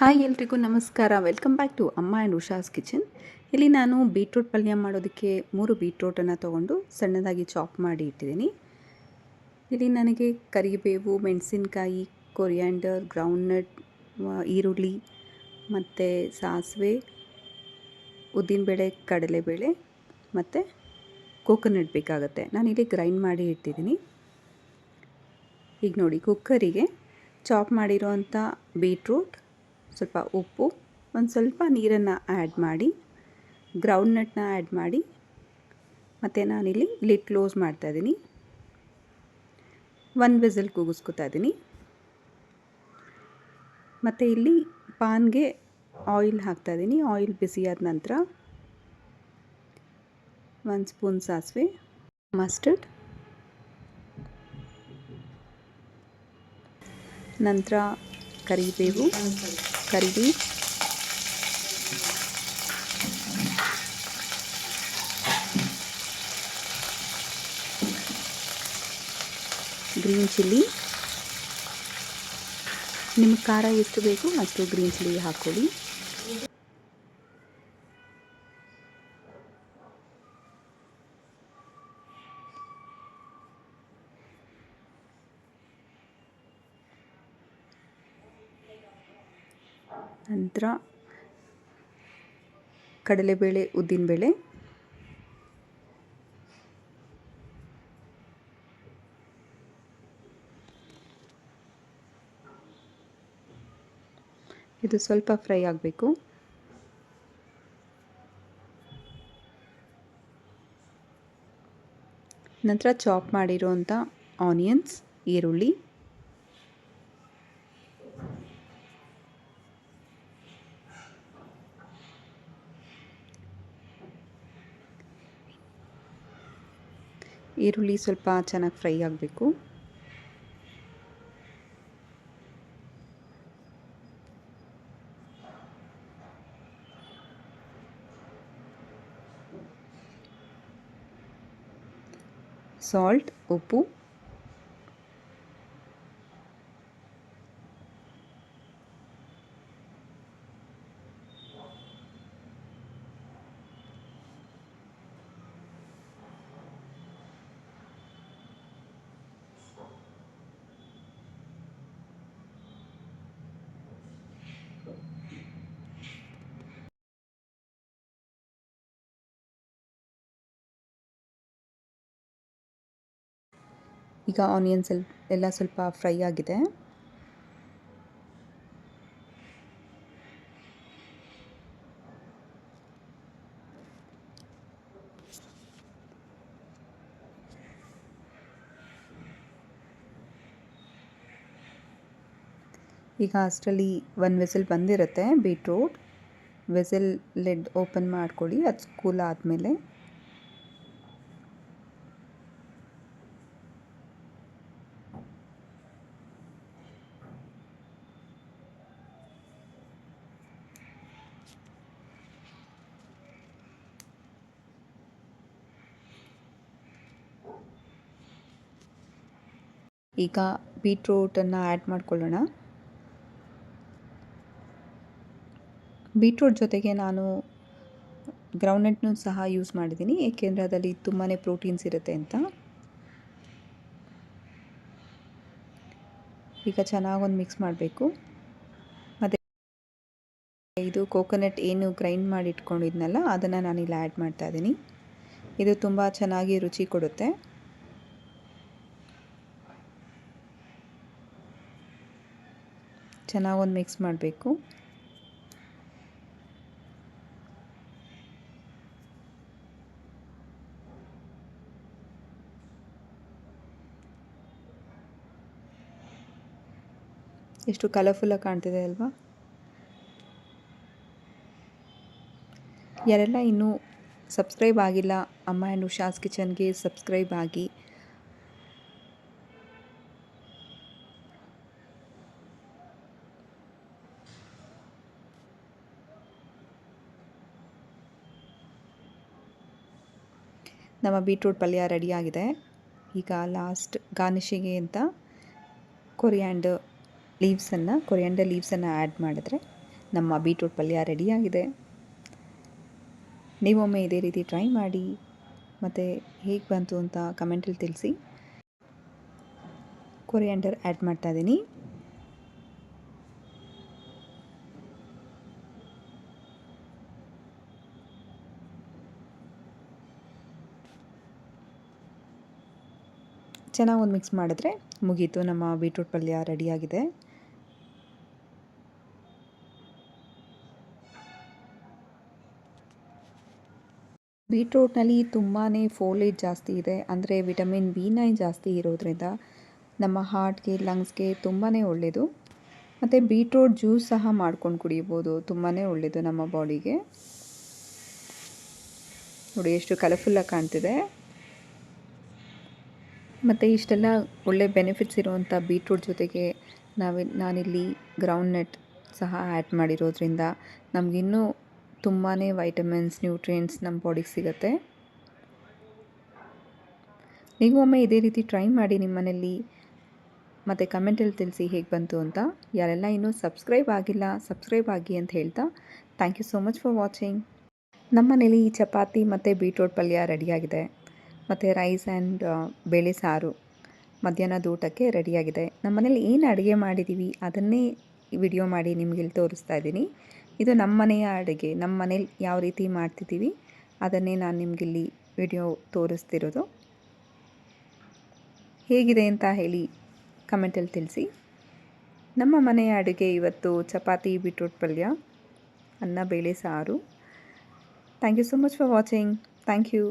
Hi ಎಲ್ರಿಗೂ ನಮಸ್ಕಾರ. Welcome back to Amma and Usha's kitchen ಇಲ್ಲಿ ನಾನು ಬೀಟ್ರೂಟ್ ಪಲ್ಯ ಮಾಡೋದಕ್ಕೆ ಮೂರು ಬೀಟ್ರೂಟನ್ನು ತೊಗೊಂಡು ಸಣ್ಣದಾಗಿ ಚಾಪ್ ಮಾಡಿ ಇಟ್ಟಿದ್ದೀನಿ. ಇಲ್ಲಿ ನನಗೆ ಕರಿಬೇವು, ಮೆಣಸಿನ್ಕಾಯಿ ಕೊರಿಯಾಂಡರ್ ಗ್ರೌಂಡ್ನಟ್ ಈರುಳ್ಳಿ ಮತ್ತು ಸಾಸಿವೆ, ಉದ್ದಿನಬೇಳೆ, ಕಡಲೆಬೇಳೆ ಮತ್ತು ಕೋಕೋನಟ್ ಬೇಕಾಗುತ್ತೆ. ಇಲ್ಲಿ ಗ್ರೈಂಡ್ ಮಾಡಿ ಇಟ್ಟಿದ್ದೀನಿ. ಈಗ ನೋಡಿ ಕುಕ್ಕರಿಗೆ ಚಾಪ್ ಮಾಡಿರೋವಂಥ ಬೀಟ್ರೂಟ್ ಸ್ವಲ್ಪ ಉಪ್ಪು, ಒಂದು ಸ್ವಲ್ಪ ನೀರನ್ನು ಆ್ಯಡ್ ಮಾಡಿ ಗ್ರೌಂಡ್ನಟ್ನ ಆ್ಯಡ್ ಮಾಡಿ, ಮತ್ತು ನಾನಿಲ್ಲಿ ಲಿಡ್ ಕ್ಲೋಸ್ ಮಾಡ್ತಾಯಿದ್ದೀನಿ ಒಂದು ವಿಸಲ್ ಕೂಗಿಸ್ಕೊತಾ ಇದ್ದೀನಿ. ಮತ್ತು ಇಲ್ಲಿ ಪಾನ್ಗೆ ಆಯಿಲ್ ಹಾಕ್ತಾಯಿದ್ದೀನಿ ಆಯಿಲ್ ಬಿಸಿಯಾದ ನಂತರ ಒಂದು ಸ್ಪೂನ್ ಸಾಸಿವೆ ಮಸ್ಟರ್ಡ್ ನಂತರ ಕರಿಬೇವು. ಕರಿಬೇವು ಗ್ರೀನ್ ಚಿಲ್ಲಿ ನಿಮ್ಗೆ ಖಾರ ಎಷ್ಟು ಬೇಕು ಅಷ್ಟು ಗ್ರೀನ್ ಚಿಲ್ಲಿ ಹಾಕ್ಕೊಳ್ಳಿ ನಂತರ ಕಡಲೆಬೇಳೆ ಉದ್ದಿನಬೇಳೆ. ಇದು ಸ್ವಲ್ಪ ಫ್ರೈ ಆಗಬೇಕು. ನಂತರ ಚಾಪ್ ಮಾಡಿರುವಂಥ ಆನಿಯನ್ಸ್ ಈರುಳ್ಳಿ. ಈರುಳ್ಳಿ ಸ್ವಲ್ಪ ಚೆನ್ನಾಗಿ ಫ್ರೈ ಆಗಬೇಕು. ಸಾಲ್ಟ್ ಉಪ್ಪು. ಈಗ ಆನಿಯನ್ಸ್ ಎಲ್ಲ ಸ್ವಲ್ಪ ಫ್ರೈ ಆಗಿದೆ. ಈಗ ಅಷ್ಟರಲ್ಲಿ ಒಂದು ವೆಸಲ್ ಬಂದಿರುತ್ತೆ ಬೀಟ್ರೂಟ್ ವೆಸಲ್ ಲೆಡ್ ಓಪನ್ ಮಾಡ್ಕೊಳ್ಳಿ, ಅದು ಕೂಲ್ ಆದಮೇಲೆ. ಈಗ ಬೀಟ್ರೂಟನ್ನು ಆ್ಯಡ್ ಮಾಡ್ಕೊಳ್ಳೋಣ. ಬೀಟ್ರೂಟ್ ಜೊತೆಗೆ ನಾನು ಗ್ರೌಂಡ್ನಟ್ನೂ ಸಹ ಯೂಸ್ ಮಾಡಿದ್ದೀನಿ, ಏಕೆಂದರೆ ಅದರಲ್ಲಿ ತುಂಬಾ ಪ್ರೋಟೀನ್ಸ್ ಇರುತ್ತೆ ಅಂತ. ಈಗ ಚೆನ್ನಾಗೊಂದು ಮಿಕ್ಸ್ ಮಾಡಬೇಕು. ಮತ್ತು ಇದು ಕೋಕೋನಟ್ ಏನು ಗ್ರೈಂಡ್ ಮಾಡಿ ಇಟ್ಕೊಂಡಿದ್ನಲ್ಲ ಅದನ್ನು ನಾನಿಲ್ಲಿ ಆ್ಯಡ್ ಮಾಡ್ತಾ ಇದ್ದೀನಿ. ಇದು ತುಂಬ ಚೆನ್ನಾಗಿ ರುಚಿ ಕೊಡುತ್ತೆ. ಚೆನ್ನಾಗೊಂದು ಮಿಕ್ಸ್ ಮಾಡಬೇಕು. ಎಷ್ಟು ಕಲರ್ಫುಲ್ಲಾಗಿ ಕಾಣ್ತಿದೆ ಅಲ್ವಾ? ಯಾರೆಲ್ಲ ಇನ್ನೂ ಸಬ್ಸ್ಕ್ರೈಬ್ ಆಗಿಲ್ಲ, ಅಮ್ಮ ಆ್ಯಂಡ್ ಉಷಾಸ್ ಕಿಚನ್ಗೆ ಸಬ್ಸ್ಕ್ರೈಬ್ ಆಗಿ ನಮ್ಮ ಬೀಟ್ರೂಟ್ ಪಲ್ಯ ರೆಡಿಯಾಗಿದೆ. ಈಗ ಲಾಸ್ಟ್ ಗಾರ್ನಿಷಿಗೆ ಅಂತ ಕೊರಿಯಾಂಡರ್ ಲೀವ್ಸನ್ನು ಕೊರಿಯಾಂಡರ್ ಲೀವ್ಸನ್ನು ಆ್ಯಡ್ ಮಾಡಿದ್ರೆ ನಮ್ಮ ಬೀಟ್ರೂಟ್ ಪಲ್ಯ ರೆಡಿಯಾಗಿದೆ. ನೀವೊಮ್ಮೆ ಇದೇ ರೀತಿ ಟ್ರೈ ಮಾಡಿ, ಮತ್ತು ಹೇಗೆ ಬಂತು ಅಂತ ಕಮೆಂಟಲ್ಲಿ ತಿಳಿಸಿ. ಕೊರಿಯಾಂಡರ್ ಆ್ಯಡ್ ಮಾಡ್ತಾ ಚೆನ್ನಾಗಿ ಒಂದು ಮಿಕ್ಸ್ ಮಾಡಿದ್ರೆ ಮುಗೀತು. ನಮ್ಮ ಬೀಟ್ರೂಟ್ ಪಲ್ಯ ರೆಡಿಯಾಗಿದೆ ಬೀಟ್ರೂಟ್ನಲ್ಲಿ ತುಂಬಾ ಫೋಲೇಜ್ ಜಾಸ್ತಿ ಇದೆ. ಅಂದರೆ ವಿಟಮಿನ್ ಬಿ ನೈನ್ ಜಾಸ್ತಿ ಇರೋದ್ರಿಂದ ನಮ್ಮ ಹಾರ್ಟ್ಗೆ ಲಂಗ್ಸ್ಗೆ ತುಂಬಾ ಒಳ್ಳೆಯದು ಮತ್ತು ಬೀಟ್ರೂಟ್ ಜ್ಯೂಸ್ ಸಹ ಮಾಡ್ಕೊಂಡು ಕುಡಿಬೋದು ತುಂಬಾ ಒಳ್ಳೆಯದು ನಮ್ಮ ಬಾಡಿಗೆ ನೋಡಿ ಎಷ್ಟು ಕಲರ್ಫುಲ್ಲಾಗಿ ಕಾಣ್ತಿದೆ. ಮತ್ತು ಇಷ್ಟೆಲ್ಲ ಒಳ್ಳೆ ಬೆನಿಫಿಟ್ಸ್ ಇರುವಂಥ ಬೀಟ್ರೂಟ್ ಜೊತೆಗೆ ನಾವು, ನಾನಿಲ್ಲಿ ಗ್ರೌಂಡ್ ನೆಟ್ ಸಹ ಆ್ಯಡ್ ಮಾಡಿರೋದ್ರಿಂದ ನಮಗಿನ್ನೂ ತುಂಬಾ ವೈಟಮಿನ್ಸ್ ನ್ಯೂಟ್ರಿಯೆಂಟ್ಸ್ ನಮ್ಮ ಬಾಡಿಗೆ ಸಿಗುತ್ತೆ. ನೀವು ಒಮ್ಮೆ ಇದೇ ರೀತಿ ಟ್ರೈ ಮಾಡಿ ನಿಮ್ಮ ಮನೆಯಲ್ಲಿ ಮತ್ತು ಕಮೆಂಟಲ್ಲಿ ತಿಳಿಸಿ ಹೇಗೆ ಬಂತು ಅಂತ. ಯಾರೆಲ್ಲ ಇನ್ನೂ ಸಬ್ಸ್ಕ್ರೈಬ್ ಆಗಿಲ್ಲ ಸಬ್ಸ್ಕ್ರೈಬ್ ಆಗಿ ಅಂತ ಹೇಳ್ತಾ thank you so much for watching ನಮ್ಮ ಮನೇಲಿ ಚಪಾತಿ ಮತ್ತು ಬೀಟ್ರೋಟ್ ಪಲ್ಯ ರೆಡಿಯಾಗಿದೆ ಮತ್ತು ರೈಸ್ ಆ್ಯಂಡ್ ಬೇಳೆ ಸಾರು ಮಧ್ಯಾಹ್ನದ ಊಟಕ್ಕೆ ರೆಡಿಯಾಗಿದೆ ನಮ್ಮ ಮನೇಲಿ ಏನು ಅಡುಗೆ ಮಾಡಿದ್ದೀವಿ ಅದನ್ನೇ ವಿಡಿಯೋ ಮಾಡಿ ನಿಮಗೆ ಇಲ್ಲಿ ತೋರಿಸ್ತಾ ಇದ್ದೀನಿ. ಇದು ನಮ್ಮ ಮನೆಯ ಅಡುಗೆ ನಮ್ಮ ಮನೇಲಿ ಯಾವ ರೀತಿ ಮಾಡ್ತಿದ್ದೀವಿ ಅದನ್ನೇ ನಾನು ನಿಮಗಿಲ್ಲಿ ವಿಡಿಯೋ ತೋರಿಸ್ತಿರೋದು. ಹೇಗಿದೆ ಅಂತ ಹೇಳಿ ಕಮೆಂಟಲ್ಲಿ ತಿಳಿಸಿ. ನಮ್ಮ ಮನೆಯ ಅಡುಗೆ ಇವತ್ತು ಚಪಾತಿ ಬೀಟ್ರೂಟ್ ಪಲ್ಯ, ಅನ್ನ, ಬೇಳೆ ಸಾರು. Thank you so much for watching thank you